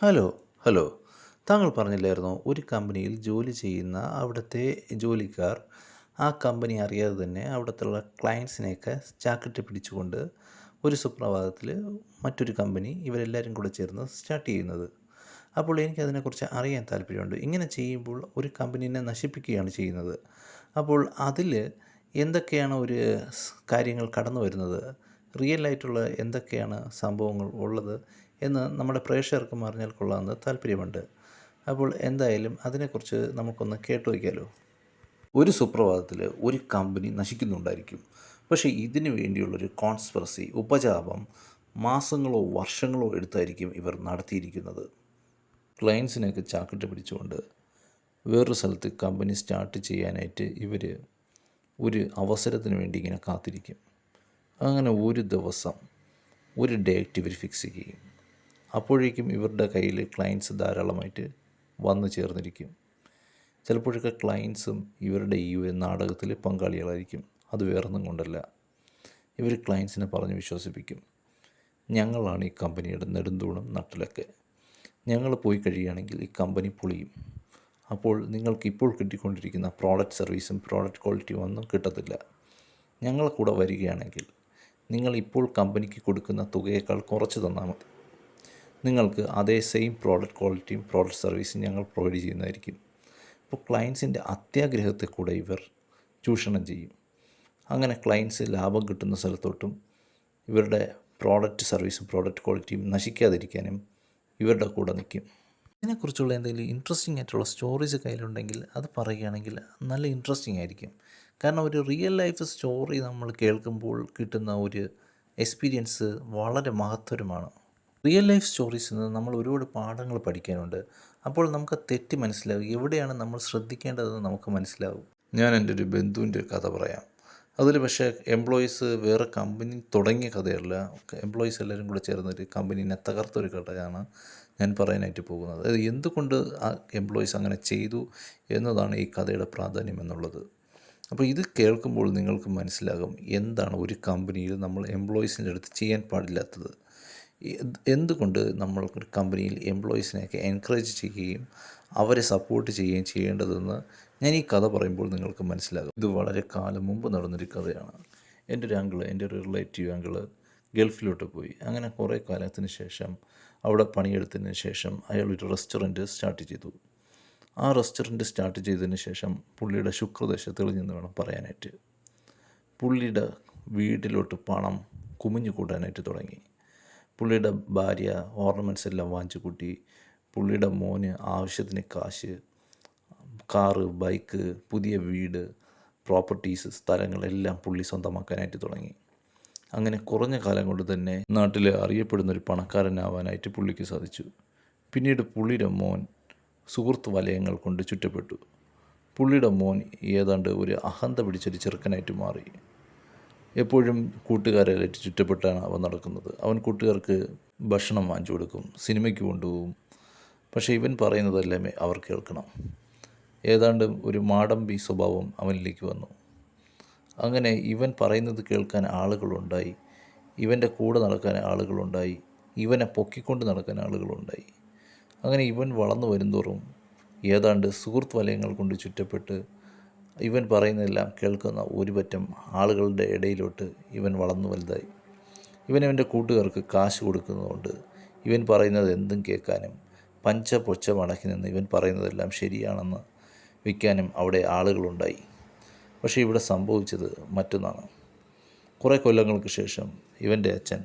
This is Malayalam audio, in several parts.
Hello hello. താങ്കൾ പറഞ്ഞില്ലായിരുന്നോ ഒരു കമ്പനിയിൽ ജോലി ചെയ്യുന്ന അവിടുത്തെ ജോലിക്കാർ ആ കമ്പനി അറിയാതെ തന്നെ അവിടുത്തുള്ള ക്ലയൻസിനെയൊക്കെ ചാക്കിട്ട് പിടിച്ചുകൊണ്ട് ഒരു സുപ്രഭാതത്തിൽ മറ്റൊരു കമ്പനി ഇവരെല്ലാവരും കൂടെ ചേർന്ന് സ്റ്റാർട്ട് ചെയ്യുന്നത്. അപ്പോൾ എനിക്കതിനെക്കുറിച്ച് അറിയാൻ താല്പര്യമുണ്ട്. ഇങ്ങനെ ചെയ്യുമ്പോൾ ഒരു കമ്പനീനെ നശിപ്പിക്കുകയാണ് ചെയ്യുന്നത്. അപ്പോൾ അതിൽ എന്തൊക്കെയാണ് ഒരു കാര്യങ്ങൾ കടന്നു വരുന്നത് റിയൽ ആയിട്ടുള്ള എന്തൊക്കെയാണ് സംഭവങ്ങൾ ഉള്ളത്? എന്ന് നമ്മുടെ പ്രേക്ഷകർക്കും അറിഞ്ഞാൽ കൊള്ളാമെന്ന് താല്പര്യമുണ്ട്. അപ്പോൾ എന്തായാലും അതിനെക്കുറിച്ച് നമുക്കൊന്ന് കേട്ടു വയ്ക്കാമല്ലോ ഒരു സുപ്രഭാതത്തിൽ ഒരു കമ്പനി നശിക്കുന്നുണ്ടായിരിക്കും. പക്ഷേ ഇതിനു വേണ്ടിയുള്ളൊരു കോൺസ്പിറസി ഉപജാപം മാസങ്ങളോ വർഷങ്ങളോ എടുത്തായിരിക്കും ഇവർ നടത്തിയിരിക്കുന്നത്. ക്ലയൻസിനെയൊക്കെ ചാക്കിട്ട് പിടിച്ചുകൊണ്ട് വേറൊരു സ്ഥലത്ത് കമ്പനി സ്റ്റാർട്ട് ചെയ്യാനായിട്ട് ഇവർ ഒരു അവസരത്തിന് വേണ്ടി ഇങ്ങനെ കാത്തിരിക്കും. അങ്ങനെ ഒരു ദിവസം ഒരു ഡേറ്റ് ഇവർ ഫിക്സ് ചെയ്യും. അപ്പോഴേക്കും ഇവരുടെ കയ്യിൽ ക്ലയൻസ് ധാരാളമായിട്ട് വന്നു ചേർന്നിരിക്കും. ചിലപ്പോഴൊക്കെ ക്ലയൻസും ഇവരുടെ ഈ നാടകത്തിൽ പങ്കാളികളായിരിക്കും. അത് വേറൊന്നും കൊണ്ടല്ല. ഇവർ ക്ലയൻസിനെ പറഞ്ഞ് വിശ്വസിപ്പിക്കും. ഞങ്ങളാണ് ഈ കമ്പനിയുടെ നെടുന്തൂണും നട്ടിലൊക്കെ. ഞങ്ങൾ പോയി കഴിയുകയാണെങ്കിൽ ഈ കമ്പനി പൊളിയും. അപ്പോൾ നിങ്ങൾക്ക് ഇപ്പോൾ കിട്ടിക്കൊണ്ടിരിക്കുന്ന പ്രോഡക്റ്റ് സർവീസും പ്രോഡക്റ്റ് ക്വാളിറ്റിയും ഒന്നും കിട്ടത്തില്ല. ഞങ്ങളെ കൂടെ വരികയാണെങ്കിൽ നിങ്ങൾ ഇപ്പോൾ കമ്പനിക്ക് കൊടുക്കുന്ന തുകയേക്കാൾ കുറച്ച് തന്നാൽ മതി. നിങ്ങൾക്ക് അതേ സെയിം പ്രോഡക്റ്റ് ക്വാളിറ്റിയും പ്രോഡക്റ്റ് സർവീസും ഞങ്ങൾ പ്രൊവൈഡ് ചെയ്യുന്നതായിരിക്കും. അപ്പോൾ ക്ലയൻസിന്റെ അത്യാഗ്രഹത്തെ കൂടെ ഇവർ ചൂഷണം ചെയ്യും. അങ്ങനെ ക്ലയൻസ് ലാഭം കിട്ടുന്ന സ്ഥലത്തോട്ടും ഇവരുടെ പ്രോഡക്റ്റ് സർവീസും പ്രോഡക്റ്റ് ക്വാളിറ്റിയും നശിക്കാതിരിക്കാനും ഇവരുടെ കൂടെ നിൽക്കും. ഇതിനെക്കുറിച്ചുള്ള എന്തെങ്കിലും ഇൻട്രസ്റ്റിംഗ് ആയിട്ടുള്ള സ്റ്റോറീസ് കയ്യിലുണ്ടെങ്കിൽ അത് പറയുകയാണെങ്കിൽ നല്ല ഇൻട്രസ്റ്റിംഗ് ആയിരിക്കും. കാരണം ഒരു റിയൽ ലൈഫ് സ്റ്റോറി നമ്മൾ കേൾക്കുമ്പോൾ കിട്ടുന്ന ഒരു എക്സ്പീരിയൻസ് വളരെ മഹത്തരമാണ്. റിയൽ ലൈഫ് സ്റ്റോറീസിൽ നിന്ന് നമ്മൾ ഒരുപാട് പാഠങ്ങൾ പഠിക്കാനുണ്ട്. അപ്പോൾ നമുക്ക് തെറ്റ് മനസ്സിലാവും. എവിടെയാണ് നമ്മൾ ശ്രദ്ധിക്കേണ്ടതെന്ന് നമുക്ക് മനസ്സിലാവും. ഞാൻ എന്റെ ഒരു ബന്ധുവിന്റെ കഥ പറയാം. അതിൽ പക്ഷേ എംപ്ലോയീസ് വേറെ കമ്പനി തുടങ്ങിയ കഥയല്ല. എംപ്ലോയീസ് എല്ലാവരും കൂടെ ചേർന്നൊരു കമ്പനീനെ തകർത്തൊരു കഥയാണ് ഞാൻ പറയാനായിട്ട് പോകുന്നത്. അത് എന്തുകൊണ്ട് ആ എംപ്ലോയീസ് അങ്ങനെ ചെയ്തു എന്നതാണ് ഈ കഥയുടെ പ്രാധാന്യം എന്നുള്ളത്. അപ്പോൾ ഇത് കേൾക്കുമ്പോൾ നിങ്ങൾക്ക് മനസ്സിലാകും എന്താണ് ഒരു കമ്പനിയിൽ നമ്മൾ എംപ്ലോയീസിന്റെ അടുത്ത് ചെയ്യാൻ പാടില്ലാത്തത്. എന്തുകൊണ്ട് നമ്മൾ ഒരു കമ്പനിയിൽ എംപ്ലോയീസിനെയൊക്കെ എൻകറേജ് ചെയ്യുകയും അവരെ സപ്പോർട്ട് ചെയ്യുകയും ചെയ്യേണ്ടതെന്ന് ഞാൻ ഈ കഥ പറയുമ്പോൾ നിങ്ങൾക്ക് മനസ്സിലാകും. ഇത് വളരെ കാലം മുമ്പ് നടന്നൊരു കഥയാണ്. എന്റെ ഒരു അങ്കിൾ എന്റെ ഒരു റിലേറ്റീവ് അങ്കിൾ ഗൾഫിലോട്ട് പോയി. അങ്ങനെ കുറേ കാലത്തിന് ശേഷം അവിടെ പണിയെടുത്തതിന് ശേഷം അയാൾ ഒരു റെസ്റ്റോറന്റ് സ്റ്റാർട്ട് ചെയ്തു. ആ റെസ്റ്റോറന്റ് സ്റ്റാർട്ട് ചെയ്തതിന് ശേഷം പുള്ളിയുടെ ശുക്രദശ തെളിഞ്ഞെന്ന് വേണം പറയാനായിട്ട്. പുള്ളിയുടെ വീട്ടിലോട്ട് പണം കുമിഞ്ഞു കൂട്ടാനായിട്ട് തുടങ്ങി. പുള്ളിയുടെ ഭാര്യ ഓർണമെന്റ്സ് എല്ലാം വാങ്ങിച്ചു കൂട്ടി പുള്ളിയുടെ മോന് ആവശ്യത്തിന് കാശ് കാറ് ബൈക്ക് പുതിയ വീട് പ്രോപ്പർട്ടീസ് സ്ഥലങ്ങളെല്ലാം പുള്ളി സ്വന്തമാക്കാനായിട്ട് തുടങ്ങി. അങ്ങനെ കുറഞ്ഞ കാലം കൊണ്ട് തന്നെ നാട്ടിൽ അറിയപ്പെടുന്ന ഒരു പണക്കാരനാവാനായിട്ട് പുള്ളിക്ക് സാധിച്ചു. പിന്നീട് പുള്ളിയുടെ മോൻ സുഹൃത്ത് വലയങ്ങൾ കൊണ്ട് ചുറ്റപ്പെട്ടു. പുള്ളിയുടെ മോൻ ഏതാണ്ട് ഒരു അഹന്ത പിടിച്ചൊരു ചെറുക്കനായിട്ട് മാറി. എപ്പോഴും കൂട്ടുകാരായിട്ട് ചുറ്റപ്പെട്ടാണ് അവൻ നടക്കുന്നത്. അവൻ കൂട്ടുകാർക്ക് ഭക്ഷണം വാങ്ങിച്ചു കൊടുക്കും സിനിമയ്ക്ക് കൊണ്ടുപോകും. പക്ഷേ ഇവൻ പറയുന്നതല്ലേ അവർ കേൾക്കണം. ഏതാണ്ട് ഒരു മാടമ്പി സ്വഭാവം അവനിലേക്ക് വന്നു. അങ്ങനെ ഇവൻ പറയുന്നത് കേൾക്കാൻ ആളുകളുണ്ടായി. ഇവന്റെ കൂടെ നടക്കാൻ ആളുകളുണ്ടായി. ഇവനെ പൊക്കിക്കൊണ്ട് നടക്കാൻ ആളുകളുണ്ടായി. അങ്ങനെ ഇവൻ വളർന്നു വരുന്തോറും ഏതാണ്ട് സുഹൃത്ത് വലയങ്ങൾ കൊണ്ട് ചുറ്റപ്പെട്ട് ഇവൻ പറയുന്നതെല്ലാം കേൾക്കുന്ന ഒരുപറ്റം ആളുകളുടെ ഇടയിലോട്ട് ഇവൻ വളർന്നു വലുതായി. ഇവൻ കൂട്ടുകാർക്ക് കാശ് കൊടുക്കുന്നതുകൊണ്ട് ഇവൻ പറയുന്നത് എന്തും കേൾക്കാനും പഞ്ച പൊച്ച മടക്കി നിന്ന് ഇവൻ പറയുന്നതെല്ലാം ശരിയാണെന്ന് വിൽക്കാനും അവിടെ ആളുകളുണ്ടായി. പക്ഷേ ഇവിടെ സംഭവിച്ചത് മറ്റൊന്നാണ്. കുറേ കൊല്ലങ്ങൾക്ക് ശേഷം ഇവന്റെ അച്ഛൻ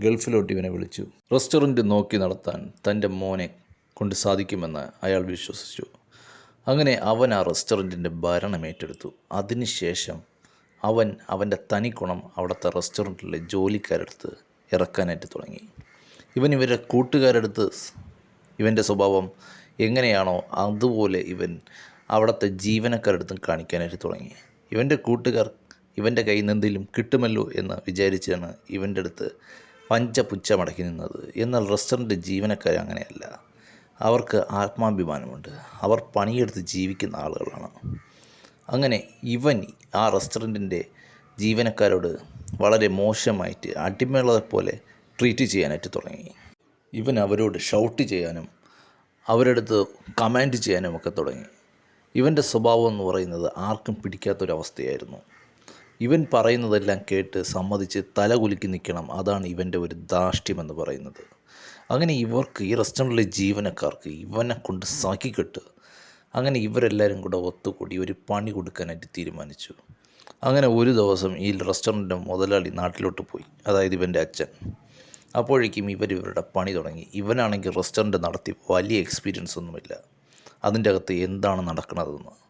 ഗൾഫിലോട്ട് ഇവനെ വിളിച്ചു. റെസ്റ്റോറന്റ് നോക്കി നടത്താൻ തന്റെ മോനെ കൊണ്ട് സാധിക്കുമെന്ന് അയാൾ വിശ്വസിച്ചു. അങ്ങനെ അവൻ ആ റെസ്റ്റോറന്റിന്റെ ഭരണം ഏറ്റെടുത്തു. അതിനുശേഷം അവൻ അവന്റെ തനിക്കുണം അവിടുത്തെ റെസ്റ്റോറന്റിലെ ജോലിക്കാരടുത്ത് ഇറക്കാനായിട്ട് തുടങ്ങി. ഇവൻ ഇവരുടെ കൂട്ടുകാരടുത്ത് ഇവന്റെ സ്വഭാവം എങ്ങനെയാണോ അതുപോലെ ഇവൻ അവിടുത്തെ ജീവനക്കാരടുത്തും കാണിക്കാനായിട്ട് തുടങ്ങി. ഇവന്റെ കൂട്ടുകാർ ഇവന്റെ കയ്യിൽ നിന്ന് എന്തെങ്കിലും കിട്ടുമല്ലോ എന്ന് വിചാരിച്ചാണ് ഇവന്റെ അടുത്ത് പഞ്ചപുച്ച മടക്കി നിന്നത്. എന്നാൽ റെസ്റ്റോറന്റ് ജീവനക്കാർ അങ്ങനെയല്ല. അവർക്ക് ആത്മാഭിമാനമുണ്ട്. അവർ പണിയെടുത്ത് ജീവിക്കുന്ന ആളുകളാണ്. അങ്ങനെ ഇവൻ ആ റെസ്റ്റോറന്റിന്റെ ജീവനക്കാരോട് വളരെ മോശമായിട്ട് അടിമകളെ പോലെ ട്രീറ്റ് ചെയ്യാനായിട്ട് തുടങ്ങി. ഇവൻ അവരോട് ഷൗട്ട് ചെയ്യാനും അവരടുത്ത് കമാൻഡ് ചെയ്യാനും ഒക്കെ തുടങ്ങി. ഇവന്റെ സ്വഭാവം എന്ന് പറയുന്നത് ആർക്കും പിടിക്കാത്തൊരവസ്ഥയായിരുന്നു. ഇവൻ പറയുന്നതെല്ലാം കേട്ട് സമ്മതിച്ച് തല കുലുക്കി നിൽക്കണം. അതാണ് ഇവന്റെ ഒരു ധാർഷ്ട്യമെന്ന് പറയുന്നത്. അങ്ങനെ ഇവർക്ക് ഈ റെസ്റ്റോറന്റിലെ ജീവനക്കാർക്ക് ഇവനെ കൊണ്ട് സഹിക്കെട്ട്. അങ്ങനെ ഇവരെല്ലാവരും കൂടെ ഒത്തുകൂടി ഒരു പണി കൊടുക്കാനായിട്ട് തീരുമാനിച്ചു. അങ്ങനെ ഒരു ദിവസം ഈ റെസ്റ്റോറന്റിന്റെ മുതലാളി നാട്ടിലോട്ട് പോയി. അതായത് ഇവന്റെ അച്ഛൻ. അപ്പോഴേക്കും ഇവർ ഇവരുടെ പണി തുടങ്ങി. ഇവനാണെങ്കിൽ റെസ്റ്റോറന്റ് നടത്തി വലിയ എക്സ്പീരിയൻസ് ഒന്നുമില്ല. അതിന്റെ അകത്ത് എന്താണ് നടക്കുന്നതെന്ന്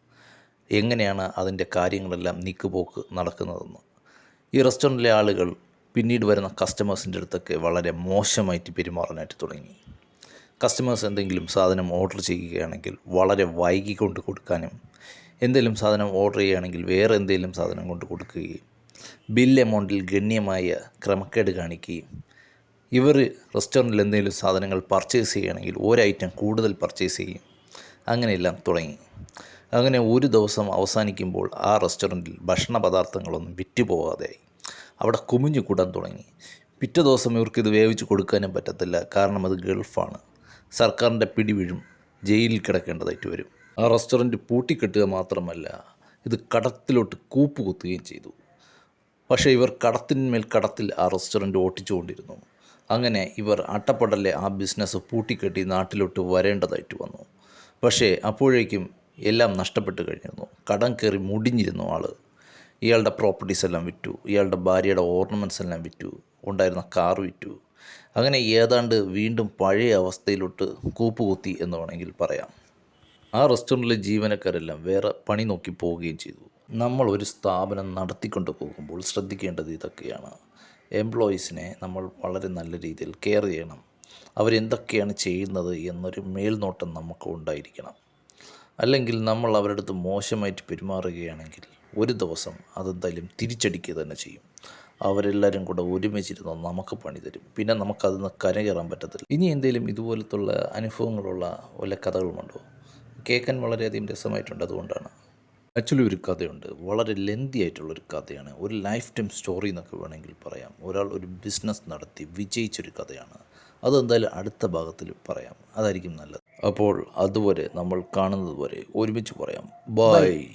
എങ്ങനെയാണ് അതിന്റെ കാര്യങ്ങളെല്ലാം നീക്കുപോക്ക് നടക്കുന്നതെന്ന്. ഈ റെസ്റ്റോറന്റിലെ ആളുകൾ പിന്നീട് വരുന്ന കസ്റ്റമേഴ്സിന്റെ അടുത്തൊക്കെ വളരെ മോശമായിട്ട് പെരുമാറാനായിട്ട് തുടങ്ങി. കസ്റ്റമേഴ്സ് എന്തെങ്കിലും സാധനം ഓർഡർ ചെയ്യുകയാണെങ്കിൽ വളരെ വൈകിക്കൊണ്ട് കൊടുക്കാനും എന്തെങ്കിലും സാധനം ഓർഡർ ചെയ്യുകയാണെങ്കിൽ വേറെ എന്തെങ്കിലും സാധനം കൊണ്ട് കൊടുക്കുകയും ബിൽ എമൗണ്ടിൽ ഗണ്യമായ ക്രമക്കേട് കാണിക്കുകയും ഇവർ റെസ്റ്റോറന്റിൽ എന്തെങ്കിലും സാധനങ്ങൾ പർച്ചേസ് ചെയ്യുകയാണെങ്കിൽ ഒരു ഐറ്റം കൂടുതൽ പർച്ചേസ് ചെയ്യും. അങ്ങനെയെല്ലാം തുടങ്ങി. അങ്ങനെ ഒരു ദിവസം അവസാനിക്കുമ്പോൾ ആ റെസ്റ്റോറന്റിൽ ഭക്ഷണ പദാർത്ഥങ്ങളൊന്നും വിറ്റുപോകാതെയായി അവിടെ കുമിഞ്ഞു കൂടാൻ തുടങ്ങി. പിറ്റേ ദിവസം ഇവർക്കിത് വേവിച്ച് കൊടുക്കാനും പറ്റത്തില്ല. കാരണം അത് ഗൾഫാണ്. സർക്കാരിന്റെ പിടി വീഴും ജയിലിൽ കിടക്കേണ്ടതായിട്ട് വരും. ആ റെസ്റ്റോറന്റ് പൂട്ടിക്കെട്ടുക മാത്രമല്ല ഇത് കടത്തിലോട്ട് കൂപ്പ് കുത്തുകയും ചെയ്തു. പക്ഷേ ഇവർ കടത്തിന്മേൽ കടത്തിൽ ആ റെസ്റ്റോറന്റ് ഓട്ടിച്ചുകൊണ്ടിരുന്നു. അങ്ങനെ ഇവർ അട്ടപ്പടലെ ആ ബിസിനസ് പൂട്ടിക്കെട്ടി നാട്ടിലോട്ട് വരേണ്ടതായിട്ട് വന്നു. പക്ഷേ അപ്പോഴേക്കും എല്ലാം നഷ്ടപ്പെട്ട് കഴിഞ്ഞിരുന്നു. കടം കയറി മുടിഞ്ഞിരുന്നു ആൾ ഇയാളുടെ പ്രോപ്പർട്ടീസ് എല്ലാം വിറ്റു. ഇയാളുടെ ഭാര്യയുടെ ഓർണമെന്റ്സ് എല്ലാം വിറ്റു. ഉണ്ടായിരുന്ന കാർ വിറ്റു. അങ്ങനെ ഏതാണ്ട് വീണ്ടും പഴയ അവസ്ഥയിലോട്ട് കൂപ്പുകുത്തി എന്ന് വേണമെങ്കിൽ പറയാം. ആ റെസ്റ്റോറന്റിലെ ജീവനക്കാരെല്ലാം വേറെ പണി നോക്കി പോവുകയും ചെയ്തു. നമ്മൾ ഒരു സ്ഥാപനം നടത്തിക്കൊണ്ട് പോകുമ്പോൾ ശ്രദ്ധിക്കേണ്ടത് ഇതൊക്കെയാണ്. എംപ്ലോയീസിനെ നമ്മൾ വളരെ നല്ല രീതിയിൽ കെയർ ചെയ്യണം. അവരെന്തൊക്കെയാണ് ചെയ്യുന്നത് എന്നൊരു മേൽനോട്ടം നമുക്ക് ഉണ്ടായിരിക്കണം. അല്ലെങ്കിൽ നമ്മൾ അവരുടെ അടുത്ത് മോശമായിട്ട് പെരുമാറുകയാണെങ്കിൽ ഒരു ദിവസം അതെന്തായാലും തിരിച്ചടിക്കുക തന്നെ ചെയ്യും. അവരെല്ലാവരും കൂടെ ഒരുമിച്ചിരുന്ന് നമുക്ക് പണി തരും. പിന്നെ നമുക്കതിൽ നിന്ന് കരകയറാൻ പറ്റത്തില്ല. ഇനി എന്തെങ്കിലും ഇതുപോലത്തുള്ള അനുഭവങ്ങളുള്ള വല്ല കഥകളുമുണ്ടോ? കേൾക്കാൻ വളരെയധികം രസമായിട്ടുണ്ട് അതുകൊണ്ടാണ്. ആക്ച്വലി ഒരു കഥയുണ്ട്. വളരെ ലെന്തി ആയിട്ടുള്ളൊരു കഥയാണ്. ഒരു ലൈഫ് ടൈം സ്റ്റോറി എന്നൊക്കെ വേണമെങ്കിൽ പറയാം. ഒരാൾ ഒരു ബിസിനസ് നടത്തി വിജയിച്ചൊരു കഥയാണ്. അതെന്തായാലും അടുത്ത ഭാഗത്തിൽ പറയാം. അതായിരിക്കും നല്ലത്. അപ്പോൾ അതുവരെ നമ്മൾ കാണുന്നത് വരെ ഒരുമിച്ച് പറയാം. ബൈ